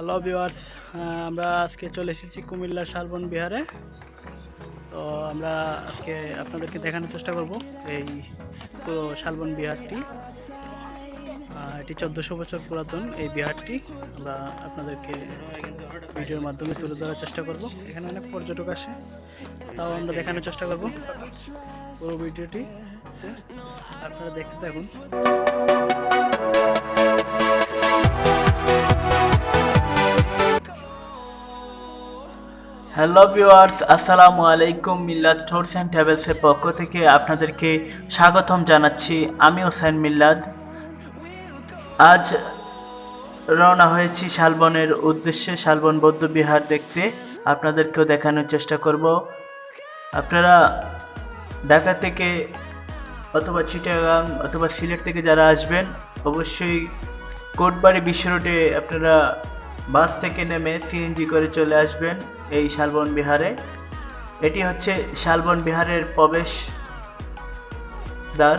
Hello viewers আমরা আজকে চলে এসেছি কুমিল্লা শালবন বিহারে। তো আমরা আজকে আপনাদেরকে দেখানোর চেষ্টা করব এই পুরো শালবন বিহারটি। এটি চোদ্দোশো বছর পুরাতন এই বিহারটি। আমরা আপনাদেরকে ভিডিওর মাধ্যমে তুলে ধরার চেষ্টা করব। এখানে অনেক পর্যটক আসে, তাও আমরা দেখানোর চেষ্টা করব পুরো ভিডিওটি। আপনারা দেখতে থাকুন। হ্যালো ভিউয়ার্স আসসালামু আলাইকুম মিল্লাদ ট্যুরস অ্যান্ড ট্রাভেলসের পক্ষ থেকে আপনাদেরকে স্বাগতম জানাচ্ছি। আমি হোসেন মিল্লাদ। আজ রওনা হয়েছি শালবনের উদ্দেশ্যে, শালবন বৌদ্ধ বিহার দেখতে। আপনাদেরকেও দেখানোর চেষ্টা করব। আপনারা ঢাকা থেকে অথবা চিটাগাং অথবা সিলেট থেকে যারা আসবেন, অবশ্যই কোটবাড়ি বিশ্ব রোডে আপনারা বাস থেকে নেমে সিএনজি করে চলে আসবেন। এই শালবন বিহারে। এটি হচ্ছে শালবন বিহারের প্রবেশ দ্বার।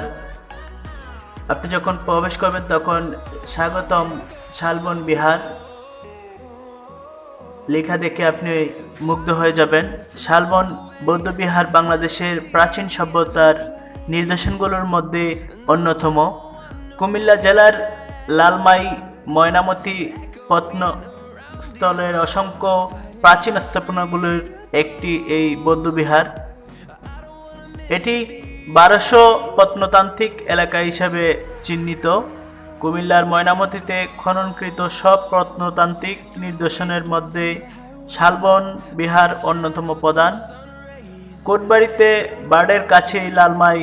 আপনি যখন প্রবেশ করবেন তখন স্বাগতম শালবন বিহার। লেখা দেখে আপনি মুগ্ধ হয়ে যাবেন। শালবন বৌদ্ধবিহার বাংলাদেশের প্রাচীন সভ্যতার নিদর্শনগুলোর মধ্যে অন্যতম। কুমিল্লা জেলার লালমাই ময়নামতি প্রত্নস্থলের অসংখ্য প্রাচীন স্থাপনাগুলির একটি এই বৌদ্ধবিহার। এটি বারোশো প্রত্নতান্ত্রিক এলাকা হিসাবে চিহ্নিত। কুমিল্লার ময়নামতিতে খননকৃত সব প্রত্নতান্ত্রিক নিদর্শনের মধ্যে শালবন বিহার অন্যতম প্রধান। কোটবাড়িতে বাড়ের কাছেই লালমাই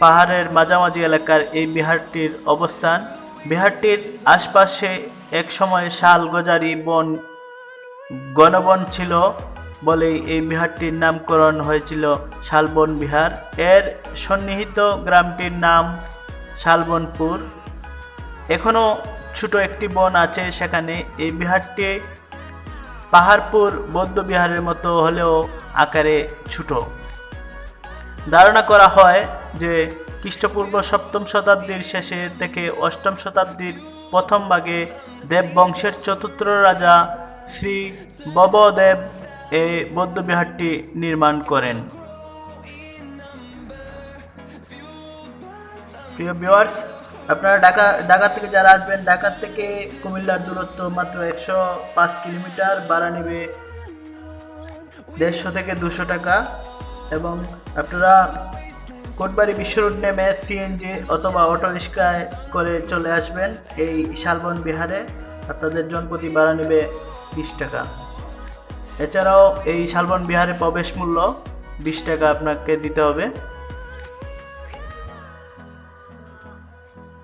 পাহাড়ের মাঝামাঝি এলাকার এই বিহারটির অবস্থান। বিহারটির আশপাশে একসময় শাল, গজারি, বন গণবন ছিল বলেই এই বিহারটির নামকরণ হয়েছিল শালবন বিহার। এর সন্নিহিত গ্রামটির নাম শালবনপুর। এখনও ছোট একটি বন আছে সেখানে। এই বিহারটি পাহাড়পুর বৌদ্ধ বিহারের মতো হলেও আকারে ছোট। ধারণা করা হয় যে খ্রিস্টপূর্ব সপ্তম শতাব্দীর শেষে থেকে অষ্টম শতাব্দীর প্রথম ভাগে দেববংশের চতুর্থ রাজা শ্রী ববদেব এই বৌদ্ধবিহারটি নির্মাণ করেন। প্রিয় ভিউয়ার্স আপনারা ঢাকা ঢাকা থেকে যারা আসবেন, ঢাকা থেকে কুমিল্লার দূরত্ব মাত্র একশো পাঁচ কিলোমিটার, ভাড়া নেবে দেড়শো থেকে দুশো টাকা এবং আপনারা কোটবাড়ি রোড নেমে সিএনজি অথবা অটো রিক্সায় করে চলে আসবেন এই শালবন বিহারে। আপনাদের জনপ্রতি ভাড়া নেবে বিশ টাকা। এছাড়াও এই শালবন বিহারে প্রবেশ মূল্য বিশ টাকা আপনাকে দিতে হবে।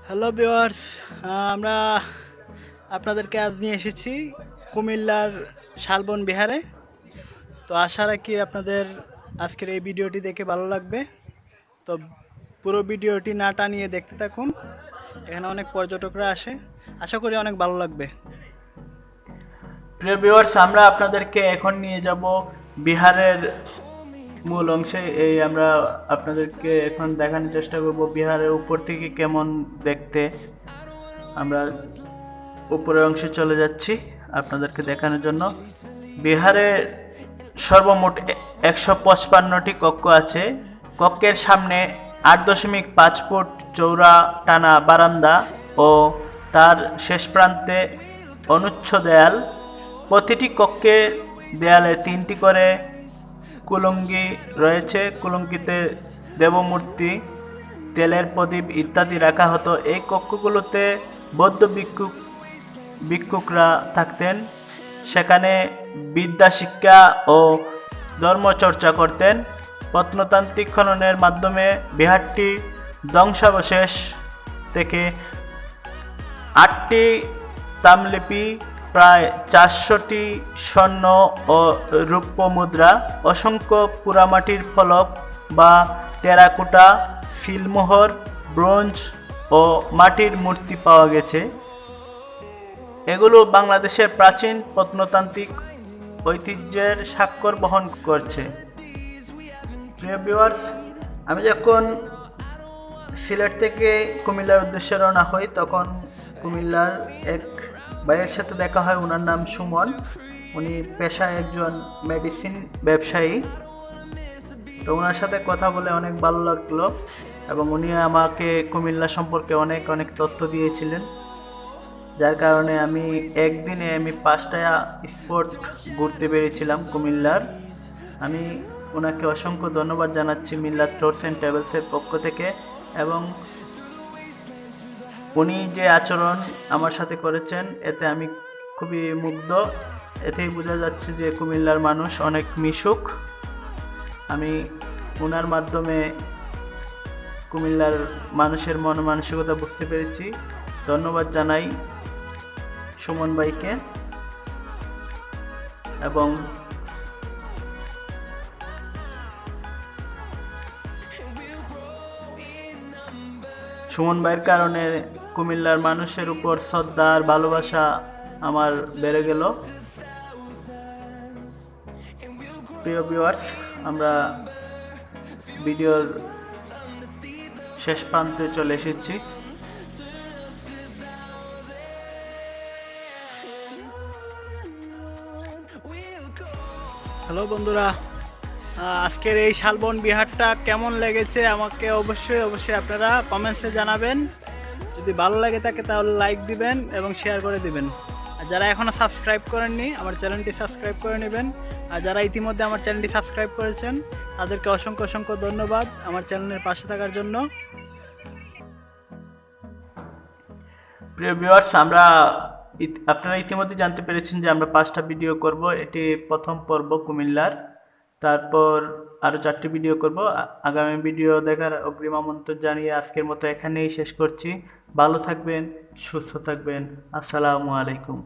হ্যালো ভিওয়ার্স আমরা আপনাদেরকে আজ নিয়ে এসেছি কুমিল্লার শালবন বিহারে। তো আশা রাখি আপনাদের আজকের এই ভিডিওটি দেখে ভালো লাগবে। তো পুরো ভিডিওটি না টানিয়ে দেখতে থাকুন, এখানে অনেক পর্যটকরা আসে। আশা করি অনেক ভালো লাগবে। প্রিয় ভিউয়ার্স আমরা আপনাদেরকে এখন নিয়ে যাব বিহারের মূল অংশে। এই আমরা আপনাদেরকে এখন দেখানোর চেষ্টা করব বিহারের উপর থেকে কেমন দেখতে। আমরা উপরের অংশে চলে যাচ্ছি আপনাদেরকে দেখানোর জন্য। বিহারের সর্বমোট একশো পঁচপান্নটি কক্ষ আছে। কক্ষের সামনে আট দশমিক পাঁচ ফুট চৌড়া টানা বারান্দা ও তার শেষ প্রান্তে অনুচ্ছ দেয়াল। প্রতিটি কক্ষে দেয়ালে তিনটি করে কুলঙ্গি রয়েছে। কুলঙ্গিতে দেবমূর্তি, তেলের প্রদীপ ইত্যাদি রাখা হতো। এই কক্ষগুলোতে বৌদ্ধ ভিক্ষুক, ভিক্ষুকরা থাকতেন। সেখানে বিদ্যা, শিক্ষা ও ধর্মচর্চা করতেন। প্রত্নতান্ত্রিক খননের মাধ্যমে বিহারটি ধ্বংসাবশেষ থেকে আটটি তামলিপি প্রায় চারশোটি স্বর্ণ ও রূপ্য মুদ্রা, অসংখ্য পোড়ামাটির ফলক বা টেরাকোটা সিলমোহর ব্রোঞ্জ ও মাটির মূর্তি পাওয়া গেছে। এগুলো বাংলাদেশের প্রাচীন প্রত্নতান্ত্রিক ঐতিহ্যের স্বাক্ষর বহন করছে। প্রিয় ভিউয়ার্স, আমি যখন সিলেট থেকে কুমিল্লার উদ্দেশ্যে রওনা হই, তখন কুমিল্লার এক ভাইয়ের সাথে দেখা হয় ওনার নাম সুমন। উনি পেশায় একজন মেডিসিন ব্যবসায়ী। তো ওনার সাথে কথা বলে অনেক ভালো লাগল এবং উনি আমাকে কুমিল্লা সম্পর্কে অনেক অনেক তথ্য দিয়েছিলেন। যার কারণে আমি একদিনে আমি পাঁচটা স্পট ঘুরতে পেরেছিলাম কুমিল্লার। আমি ওনাকে অসংখ্য ধন্যবাদ জানাচ্ছি মিল্লা ট্যুরস অ্যান্ড ট্রাভেলসের পক্ষ থেকে এবং উনি যে আচরণ আমার সাথে করেছেন, এতে আমি খুবই মুগ্ধ। এতেই বোঝা যাচ্ছে যে কুমিল্লার মানুষ অনেক মিশুক। আমি ওনার মাধ্যমে কুমিল্লার মানুষের মন মানসিকতা বুঝতে পেরেছি। ধন্যবাদ জানাই সুমন ভাইকে। এবং সুমন ভাইয়ের কারণে কুমিল্লার মানুষের উপর শ্রদ্ধা আর ভালোবাসা আমার বেড়ে গেল। প্রিয় ভিউয়ার্স আমরা ভিডিওর শেষ প্রান্তে চলে এসেছি। হ্যালো বন্ধুরা আজকের এই শালবন বিহারটা কেমন লেগেছে আমাকে অবশ্যই অবশ্যই আপনারা কমেন্টসে জানাবেন। যদি ভালো লাগে থাকে তাহলে লাইক দিবেন এবং শেয়ার করে দিবেন। আর যারা এখনও সাবস্ক্রাইব করেননি, আমার চ্যানেলটি সাবস্ক্রাইব করে নেবেন। আর যারা ইতিমধ্যে আমার চ্যানেলটি সাবস্ক্রাইব করেছেন, তাদেরকে অসংখ্য অসংখ্য ধন্যবাদ আমার চ্যানেলের পাশে থাকার জন্য। প্রিয় ভিউয়ার্স আমরা আপনারা ইতিমধ্যে জানতে পেরেছেন যে আমরা পাঁচটা ভিডিও করব। এটি প্রথম পর্ব কুমিল্লার। তারপর আরও চারটি ভিডিও করব। আগামী ভিডিও দেখার অগ্রিম আমন্ত্রণ জানিয়ে আজকের মতো এখানেই শেষ করছি। ভালো থাকবেন, সুস্থ থাকবেন। আসসালামু আলাইকুম।